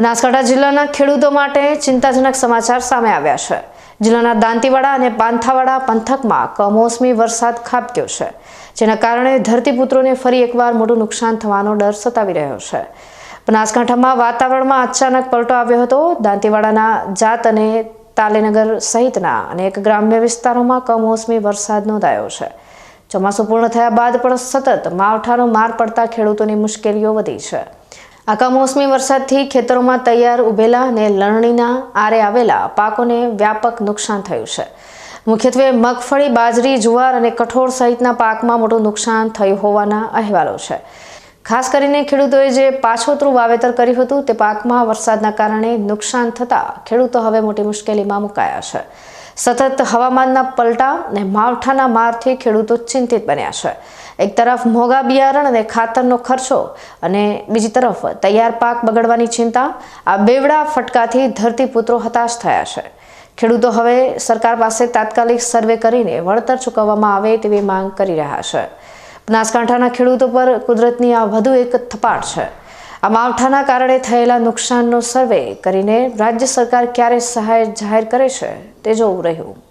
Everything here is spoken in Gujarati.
બનાસકાંઠા જિલ્લાના ખેડૂતો માટે ચિંતાજનક સમાચાર સામે આવ્યા છે. જિલ્લાના દાંતીવાડા અને પાંથાવાડા પંથકમાં કમોસમી વરસાદ ખાબક્યો છે, જેના કારણે ધરતીપુત્રોને ફરી એકવાર મોટું નુકસાન થવાનો ડર સતાવી રહ્યો છે. બનાસકાંઠામાં વાતાવરણમાં અચાનક પલટો આવ્યો હતો. દાંતીવાડાના જાત અને તાલેનગર સહિતના અનેક ગ્રામ્ય વિસ્તારોમાં કમોસમી વરસાદ નોંધાયો છે. ચોમાસું પૂર્ણ થયા બાદ પણ સતત માવઠાનો માર પડતા ખેડૂતોની મુશ્કેલીઓ વધી છે. આ કમોસમી વરસાદથી ખેતરોમાં તૈયાર ઉભેલા અને લણણીના આરે આવેલા પાકોને વ્યાપક નુકસાન થયું છે. મુખ્યત્વે મગફળી, બાજરી, જુવાર અને કઠોળ સહિતના પાકમાં મોટું નુકસાન થયું હોવાના અહેવાલો છે. ખાસ કરીને ખેડૂતોએ જે પાછોતરું વાવેતર કર્યું હતું, તે પાકમાં વરસાદના કારણે નુકસાન થતાં ખેડૂતો હવે મોટી મુશ્કેલીમાં મુકાયા છે. સતત હવામાનના પલટા અને માવઠાના મારથી ખેડૂતો ચિંતિત બન્યા છે. એક તરફ મોંઘા બિયારણ અને ખાતરનો ખર્ચો અને બીજી તરફ તૈયાર પાક બગડવાની ચિંતા, આ બેવડા ફટકાથી ધરતીપુત્રો હતાશ થયા છે. ખેડૂતો હવે સરકાર પાસે તાત્કાલિક સર્વે કરીને વળતર ચૂકવવામાં આવે તેવી માંગ કરી રહ્યા છે. બનાસકાંઠાના ખેડૂતો પર કુદરતની આ વધુ એક થપાટ છે. આ માવઠાના કારણે થયેલા નુકસાનનો સર્વે કરીને રાજ્ય સરકાર ક્યારે સહાય જાહેર કરે છે તે જોવું રહ્યું.